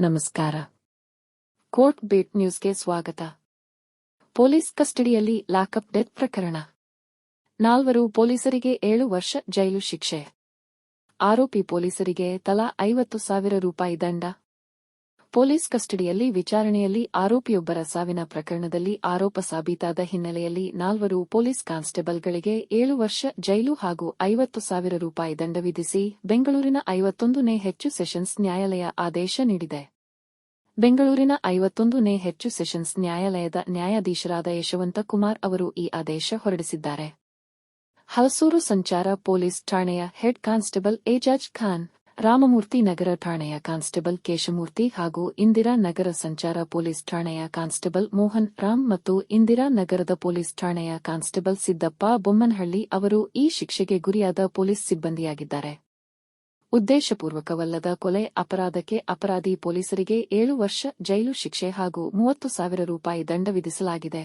ನಮಸ್ಕಾರ. Court beet ನ್ಯೂಸ್ಗೆ ಸ್ವಾಗತ. ಪೊಲೀಸ್ ಕಸ್ಟಡಿಯಲ್ಲಿ ಲಾಕಪ್ ಡೆತ್ ಪ್ರಕರಣ. ನಾಲ್ವರು ಪೊಲೀಸರಿಗೆ ಏಳು ವರ್ಷ ಜೈಲು ಶಿಕ್ಷೆ. ಆರೋಪಿ ಪೊಲೀಸರಿಗೆ ತಲಾ ಐವತ್ತು ಸಾವಿರ ರೂಪಾಯಿ ದಂಡ. ಪೊಲೀಸ್ ಕಸ್ಟಡಿಯಲ್ಲಿ ವಿಚಾರಣೆಯಲ್ಲಿ ಆರೋಪಿಯೊಬ್ಬರ ಸಾವಿನ ಪ್ರಕರಣದಲ್ಲಿ ಆರೋಪ ಸಾಬೀತಾದ ಹಿನ್ನೆಲೆಯಲ್ಲಿ ನಾಲ್ವರು ಪೊಲೀಸ್ ಕಾನ್ಸ್ಟೇಬಲ್ಗಳಿಗೆ ಏಳು ವರ್ಷ ಜೈಲು ಹಾಗೂ ಐವತ್ತು ಸಾವಿರ ರೂಪಾಯಿ ದಂಡ ವಿಧಿಸಿ ಬೆಂಗಳೂರಿನ ಐವತ್ತೊಂದನೇ ಹೆಚ್ಚು ಸೆಷನ್ಸ್ ನ್ಯಾಯಾಲಯ ಆದೇಶ ನೀಡಿದೆ. ಬೆಂಗಳೂರಿನ ಐವತ್ತೊಂದನೇ ಹೆಚ್ಚು ಸೆಷನ್ಸ್ ನ್ಯಾಯಾಲಯದ ನ್ಯಾಯಾಧೀಶರಾದ ಯಶವಂತ ಕುಮಾರ್ ಅವರು ಈ ಆದೇಶ ಹೊರಡಿಸಿದ್ದಾರೆ. ಹಲಸೂರು ಸಂಚಾರ ಪೊಲೀಸ್ ಠಾಣೆಯ ಹೆಡ್ ಕಾನ್ಸ್ಟೇಬಲ್ ಏಜಾಜ್ ಖಾನ್ ರಾಮಮೂರ್ತಿ ನಗರ ಠಾಣೆಯ ಕಾನ್ಸ್ಟೇಬಲ್ ಕೇಶಮೂರ್ತಿ ಹಾಗೂ ಇಂದಿರಾ ನಗರ ಸಂಚಾರ ಪೊಲೀಸ್ ಠಾಣೆಯ ಕಾನ್ಸ್ಟೇಬಲ್ ಮೋಹನ್ ರಾಮ್ ಮತ್ತು ಇಂದಿರಾ ನಗರದ ಪೊಲೀಸ್ ಠಾಣೆಯ ಕಾನ್ಸ್ಟೇಬಲ್ ಸಿದ್ದಪ್ಪ ಬೊಮ್ಮನಹಳ್ಳಿ ಅವರು ಈ ಶಿಕ್ಷೆಗೆ ಗುರಿಯಾದ ಪೊಲೀಸ್ ಸಿಬ್ಬಂದಿಯಾಗಿದ್ದಾರೆ. ಉದ್ದೇಶಪೂರ್ವಕವಲ್ಲದ ಕೊಲೆ, ಅಪರಾಧಕ್ಕೆ ಅಪರಾಧಿ ಪೊಲೀಸರಿಗೆ ಏಳು ವರ್ಷ ಜೈಲು ಶಿಕ್ಷೆ ಹಾಗೂ ಮೂವತ್ತು ಸಾವಿರ ರೂಪಾಯಿ ದಂಡ ವಿಧಿಸಲಾಗಿದೆ.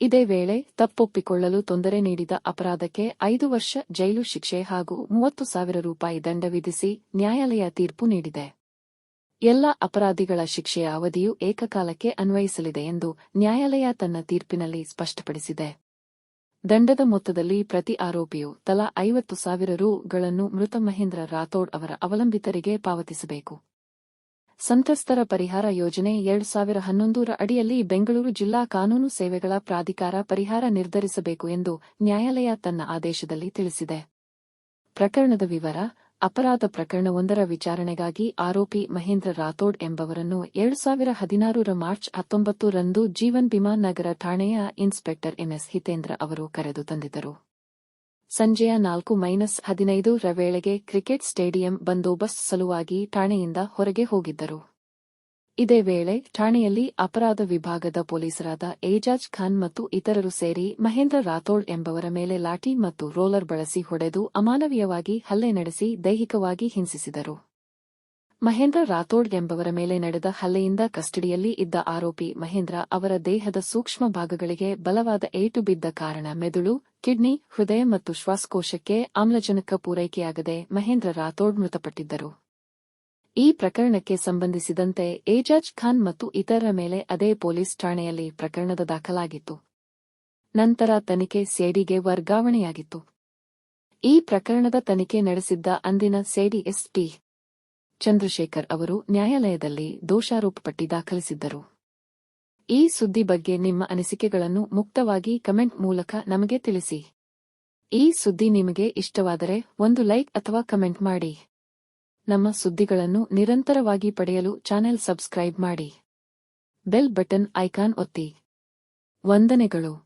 ಇದೇ ವೇಳೆ ತಪ್ಪೊಪ್ಪಿಕೊಳ್ಳಲು ತೊಂದರೆ ನೀಡಿದ ಅಪರಾಧಕ್ಕೆ ಐದು ವರ್ಷ ಜೈಲು ಶಿಕ್ಷೆ ಹಾಗೂ ಮೂವತ್ತು ಸಾವಿರ ರೂಪಾಯಿ ದಂಡ ವಿಧಿಸಿ ನ್ಯಾಯಾಲಯ ತೀರ್ಪು ನೀಡಿದೆ. ಎಲ್ಲ ಅಪರಾಧಿಗಳ ಶಿಕ್ಷೆಯ ಅವಧಿಯು ಏಕಕಾಲಕ್ಕೆ ಅನ್ವಯಿಸಲಿದೆ ಎಂದು ನ್ಯಾಯಾಲಯ ತನ್ನ ತೀರ್ಪಿನಲ್ಲಿ ಸ್ಪಷ್ಟಪಡಿಸಿದೆ. ದಂಡದ ಮೊತ್ತದಲ್ಲಿ ಪ್ರತಿ ಆರೋಪಿಯು ತಲಾ ಐವತ್ತು ಸಾವಿರ ರೂಗಳನ್ನು ಮೃತ ಮಹೇಂದ್ರ ರಾಥೋಡ್ ಅವರ ಅವಲಂಬಿತರಿಗೆ ಪಾವತಿಸಬೇಕು. ಸಂತ್ರಸ್ತರ ಪರಿಹಾರ ಯೋಜನೆ ಎರಡು ಸಾವಿರ ಹನ್ನೊಂದರ ಅಡಿಯಲ್ಲಿ ಬೆಂಗಳೂರು ಜಿಲ್ಲಾ ಕಾನೂನು ಸೇವೆಗಳ ಪ್ರಾಧಿಕಾರ ಪರಿಹಾರ ನಿರ್ಧರಿಸಬೇಕು ಎಂದು ನ್ಯಾಯಾಲಯ ತನ್ನ ಆದೇಶದಲ್ಲಿ ತಿಳಿಸಿದೆ. ಪ್ರಕರಣದ ವಿವರ, ಅಪರಾಧ ಪ್ರಕರಣವೊಂದರ ವಿಚಾರಣೆಗಾಗಿ ಆರೋಪಿ ಮಹೇಂದ್ರ ರಾಥೋಡ್ ಎಂಬವರನ್ನು ಎರಡು ಸಾವಿರ ಹದಿನಾರರ ಮಾರ್ಚ್ ಹತ್ತೊಂಬತ್ತು ರಂದು ಜೀವನ್ ಬಿಮಾ ನಗರ ಠಾಣೆಯ ಇನ್ಸ್ಪೆಕ್ಟರ್ ಎಂಎಸ್ ಹಿತೇಂದ್ರ ಅವರು ಕರೆದು ತಂದಿದ್ದರು. ಸಂಜೆಯ ನಾಲ್ಕು ಮೈನಸ್ ಹದಿನೈದು ರ ವೇಳೆಗೆ ಕ್ರಿಕೆಟ್ ಸ್ಟೇಡಿಯಂ ಬಂದೋಬಸ್ತ್ ಸಲುವಾಗಿ ಠಾಣೆಯಿಂದ ಹೊರಗೆ ಹೋಗಿದ್ದರು. ಇದೇ ವೇಳೆ ಠಾಣೆಯಲ್ಲಿ ಅಪರಾಧ ವಿಭಾಗದ ಪೊಲೀಸರಾದ ಏಜಾಜ್ ಖಾನ್ ಮತ್ತು ಇತರರು ಸೇರಿ ಮಹೇಂದ್ರ ರಾಥೋಡ್ ಎಂಬವರ ಮೇಲೆ ಲಾಠಿ ಮತ್ತು ರೋಲರ್ ಬಳಸಿ ಹೊಡೆದು ಅಮಾನವೀಯವಾಗಿ ಹಲ್ಲೆ ನಡೆಸಿ ದೈಹಿಕವಾಗಿ ಹಿಂಸಿಸಿದರು. ಮಹೇಂದ್ರ ರಾಥೋಡ್ ಎಂಬವರ ಮೇಲೆ ನಡೆದ ಹಲ್ಲೆಯಿಂದ ಕಸ್ಟಡಿಯಲ್ಲಿ ಇದ್ದ ಆರೋಪಿ ಮಹೇಂದ್ರ ಅವರ ದೇಹದ ಸೂಕ್ಷ್ಮ ಭಾಗಗಳಿಗೆ ಬಲವಾದ ಏಟು ಬಿದ್ದ ಕಾರಣ ಮೆದುಳು, ಕಿಡ್ನಿ, ಹೃದಯ ಮತ್ತು ಶ್ವಾಸಕೋಶಕ್ಕೆ ಆಮ್ಲಜನಕ ಪೂರೈಕೆಯಾಗದೆ ಮಹೇಂದ್ರ ರಾಥೋಡ್ ಮೃತಪಟ್ಟಿದ್ದರು. ಈ ಪ್ರಕರಣಕ್ಕೆ ಸಂಬಂಧಿಸಿದಂತೆ ಏಜಾಜ್ ಖಾನ್ ಮತ್ತು ಇತರರ ಮೇಲೆ ಅದೇ ಪೊಲೀಸ್ ಠಾಣೆಯಲ್ಲಿ ಪ್ರಕರಣದ ದಾಖಲಾಗಿತ್ತು. ನಂತರ ತನಿಖೆ ಸೇಡಿಗೆ ವರ್ಗಾವಣೆಯಾಗಿತ್ತು. ಈ ಪ್ರಕರಣದ ತನಿಖೆ ನಡೆಸಿದ್ದ ಅಂದಿನ ಸೇಡಿ ಎಸ್ಪಿ ಚಂದ್ರಶೇಖರ್ ಅವರು ನ್ಯಾಯಾಲಯದಲ್ಲಿ ದೋಷಾರೋಪ ಪಟ್ಟಿ ದಾಖಲಿಸಿದ್ದರು. ಈ ಸುದ್ದಿ ಬಗ್ಗೆ ನಿಮ್ಮ ಅನಿಸಿಕೆಗಳನ್ನು ಮುಕ್ತವಾಗಿ ಕಮೆಂಟ್ ಮೂಲಕ ನಮಗೆ ತಿಳಿಸಿ. ಈ ಸುದ್ದಿ ನಿಮಗೆ ಇಷ್ಟವಾದರೆ ಒಂದು ಲೈಕ್ ಅಥವಾ ಕಮೆಂಟ್ ಮಾಡಿ. ನಮ್ಮ ಸುದ್ದಿಗಳನ್ನು ನಿರಂತರವಾಗಿ ಪಡೆಯಲು ಚಾನೆಲ್ ಸಬ್ಸ್ಕ್ರೈಬ್ ಮಾಡಿ. ಬೆಲ್ ಬಟನ್ ಐಕಾನ್ ಒತ್ತಿ. ವಂದನೆಗಳು.